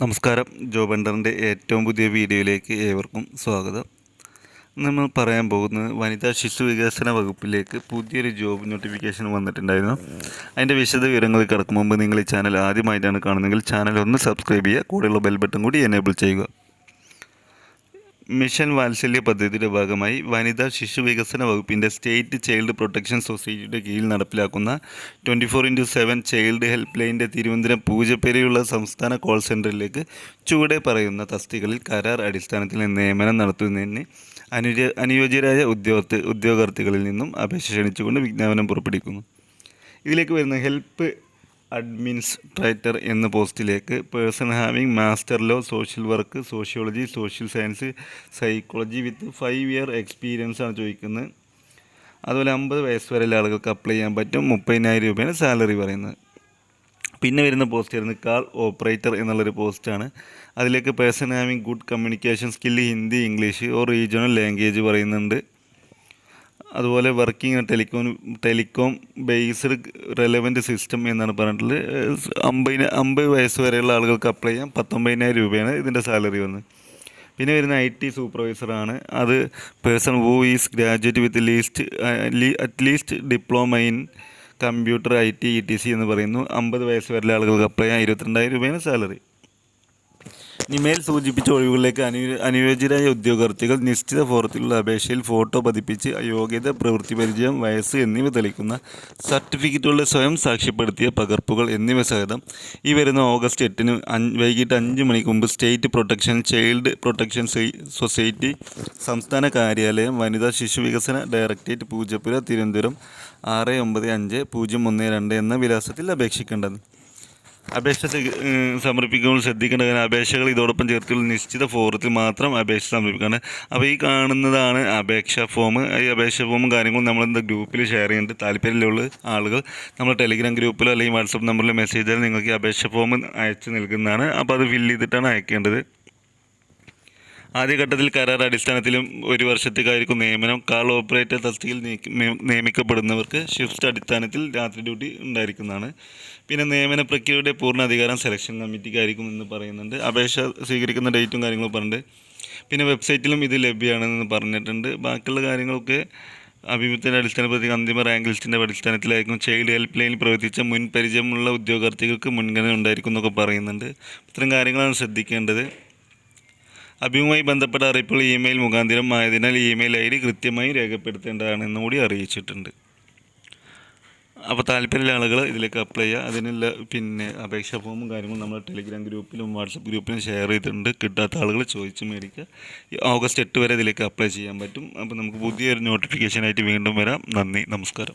നമസ്കാരം. ജോബണ്ടറിന്റെ ഏറ്റവും പുതിയ വീഡിയോയിലേക്ക് ഏവർക്കും സ്വാഗതം. നമ്മൾ പറയാൻ പോകുന്നത് വനിതാ ശിശു വികസന വകുപ്പിലേക്ക് പുതിയൊരു ജോബ് നോട്ടിഫിക്കേഷൻ വന്നിട്ടുണ്ടായിരുന്നു. അതിന്റെ വിശദ വിവരങ്ങൾ കിടക്കും മുമ്പ് നിങ്ങൾ ഈ ചാനൽ ആദ്യമായിട്ടാണ് കാണുന്നതെങ്കിൽ ചാനൽ ഒന്ന് സബ്സ്ക്രൈബ് ചെയ്യുക. കൂടെയുള്ള ബെൽ ബട്ടൺ കൂടി എനേബിൾ ചെയ്യുക. മിഷൻ വാത്സല്യ പദ്ധതിയുടെ ഭാഗമായി വനിതാ ശിശു വികസന വകുപ്പിന്റെ സ്റ്റേറ്റ് ചൈൽഡ് പ്രൊട്ടക്ഷൻ സൊസൈറ്റിയുടെ കീഴിൽ നടപ്പിലാക്കുന്ന twenty four into seven child help ലൈന്റെ Thiruvananthapuram പൂജപ്പേരയുള്ള സംസ്ഥാന കോൾ സെന്ററിലേക്ക് ചുവടെ പറയുന്ന തസ്തികളിൽ കരാർ അടിസ്ഥാനത്തിൽ നിയമനം നടത്തുന്നതിന് അനുജ അനുയോജ്യരായ ഉദ്യോഗസ്ഥ ഉദ്യോഗാർത്ഥികളിൽ നിന്നും അപേക്ഷ ക്ഷണിച്ചുകൊണ്ട് വിജ്ഞാപനം പുറപ്പെടുവിക്കുന്നു. ഇതിലേക്ക് വരുന്ന ഹെൽപ്പ് അഡ്മിനിസ്ട്രേറ്റർ എന്ന പോസ്റ്റിലേക്ക് person having master law social work sociology social science psychology with five year experience ആണ് ചോദിക്കുന്നത്. അതുപോലെ അമ്പത് വയസ്സ് വരെയുള്ള ആളുകൾക്ക് അപ്ലൈ ചെയ്യാൻ പറ്റും. മുപ്പതിനായിരം രൂപയാണ് സാലറി പറയുന്നത്. പിന്നെ വരുന്ന പോസ്റ്റ് ആയിരുന്നു കാൾ ഓപ്പറേറ്റർ എന്നുള്ളൊരു പോസ്റ്റാണ്. അതിലേക്ക് person having good communication skill Hindi English or regional language പറയുന്നുണ്ട്. അതുപോലെ working telecom telecom based relevant system എന്നാണ് പറഞ്ഞിട്ടുള്ളത്. അമ്പതിന് അമ്പത് വയസ്സ് വരെയുള്ള ആളുകൾക്ക് അപ്ലൈ ചെയ്യാം. പത്തൊമ്പതിനായിരം രൂപയാണ് ഇതിന്റെ സാലറി വന്നത് പിന്നെ വരുന്ന ഐ ടി സൂപ്പർവൈസറാണ് അത് person who is graduate with least at least diploma in computer I T E T C എന്ന് പറയുന്നു. അമ്പത് വയസ്സ് വരെയുള്ള ആളുകൾക്ക് അപ്ലൈ ചെയ്യാം. ഇരുപത്തിരണ്ടായിരം രൂപയാണ് സാലറി ഇനി മേൽ സൂചിപ്പിച്ച ഒഴിവുകളിലേക്ക് അനു അനുയോജ്യരായ ഉദ്യോഗാർത്ഥികൾ നിശ്ചിത ഫോറത്തിലുള്ള അപേക്ഷയിൽ ഫോട്ടോ പതിപ്പിച്ച് യോഗ്യത പ്രവൃത്തി പരിചയം വയസ്സ് എന്നിവ തെളിക്കുന്ന സർട്ടിഫിക്കറ്റുകളുടെ സ്വയം സാക്ഷ്യപ്പെടുത്തിയ പകർപ്പുകൾ എന്നിവ സഹിതം ഈ വരുന്ന ഓഗസ്റ്റ് എട്ടിന് വൈകിട്ട് അഞ്ച് മണിക്ക് മുമ്പ് state protection child protection society സംസ്ഥാന കാര്യാലയം വനിതാ ശിശു വികസന ഡയറക്ടറേറ്റ് പൂജപ്പുര തിരുവനന്തപുരം ആറ് ഒമ്പത് അഞ്ച് പൂജ്യം ഒന്ന് രണ്ട് എന്ന വിലാസത്തിൽ അപേക്ഷിക്കേണ്ടത്. അപേക്ഷ സമർപ്പിക്കുമ്പോൾ ശ്രദ്ധിക്കേണ്ട അപേക്ഷകൾ ഇതോടൊപ്പം ചേർത്തുള്ള നിശ്ചിത ഫോറത്തിൽ മാത്രം അപേക്ഷ സമർപ്പിക്കണം അപ്പോൾ ഈ കാണുന്നതാണ് അപേക്ഷ ഫോം. ഈ അപേക്ഷ ഫോമും കാര്യങ്ങളും നമ്മൾ എന്താ ഗ്രൂപ്പിൽ ഷെയർ ചെയ്യുന്നുണ്ട് താല്പര്യമുള്ള ആളുകൾ നമ്മൾ ടെലിഗ്രാം ഗ്രൂപ്പിലോ അല്ലെങ്കിൽ വാട്സപ്പ് നമ്പറിലോ മെസ്സേജ് നിങ്ങൾക്ക് ഈ അപേക്ഷ ഫോം അയച്ചു നൽകുന്നതാണ്. അപ്പോൾ അത് ഫില്ല് ചെയ്തിട്ടാണ് അയക്കേണ്ടത്. ആദ്യഘട്ടത്തിൽ കരാർ അടിസ്ഥാനത്തിലും ഒരു വർഷത്തേക്കായിരിക്കും നിയമനം. കാൾ ഓപ്പറേറ്റർ തസ്തികയിൽ നിയമിക്കപ്പെടുന്നവർക്ക് ഷിഫ്റ്റ് അടിസ്ഥാനത്തിൽ രാത്രി ഡ്യൂട്ടി ഉണ്ടായിരിക്കുന്നതാണ്. പിന്നെ നിയമന പ്രക്രിയയുടെ പൂർണ അധികാരം സെലക്ഷൻ കമ്മിറ്റിക്കായിരിക്കും എന്ന് പറയുന്നുണ്ട്. അപേക്ഷ സ്വീകരിക്കുന്ന ഡേറ്റും കാര്യങ്ങളും പറഞ്ഞിട്ടുണ്ട്. പിന്നെ വെബ്സൈറ്റിലും ഇത് ലഭ്യമാണെന്ന് പറഞ്ഞിട്ടുണ്ട്. ബാക്കിയുള്ള കാര്യങ്ങളൊക്കെ അഭിമുഖത്തിന്റെ അടിസ്ഥാനപ്പെടുത്തി അന്തിമ റാങ്ക് ലിസ്റ്റിന്റെ അടിസ്ഥാനത്തിലായിരിക്കും. ചൈൽഡ് ഹെൽപ്പ് ലൈനിൽ പ്രവർത്തിച്ച മുൻ പരിചയമുള്ള ഉദ്യോഗാർത്ഥികൾക്ക് മുൻഗണന ഉണ്ടായിരിക്കും എന്നൊക്കെ പറയുന്നുണ്ട്. ഇത്തരം കാര്യങ്ങളാണ് ശ്രദ്ധിക്കേണ്ടത്. അഭിമുഖമായി ബന്ധപ്പെട്ട അറിയിപ്പുകൾ ഇമെയിൽ മുഖാന്തരം ആയതിനാൽ ഇമെയിൽ ഐ ഡി കൃത്യമായി രേഖപ്പെടുത്തേണ്ടതാണെന്നും കൂടി അറിയിച്ചിട്ടുണ്ട്. അപ്പോൾ താല്പര്യമുള്ള ആളുകൾ ഇതിലേക്ക് അപ്ലൈ ചെയ്യുക. അതിനുള്ള പിന്നെ അപേക്ഷാ ഫോമും കാര്യങ്ങളും നമ്മൾ ടെലിഗ്രാം ഗ്രൂപ്പിലും വാട്സപ്പ് ഗ്രൂപ്പിലും ഷെയർ ചെയ്തിട്ടുണ്ട്. കിട്ടാത്ത ആളുകൾ ചോദിച്ച് മേടിക്കുക. ഓഗസ്റ്റ് എട്ട് വരെ ഇതിലേക്ക് അപ്ലൈ ചെയ്യാൻ പറ്റും. അപ്പോൾ നമുക്ക് പുതിയൊരു നോട്ടിഫിക്കേഷനായിട്ട് വീണ്ടും വരാം. നന്ദി. നമസ്കാരം.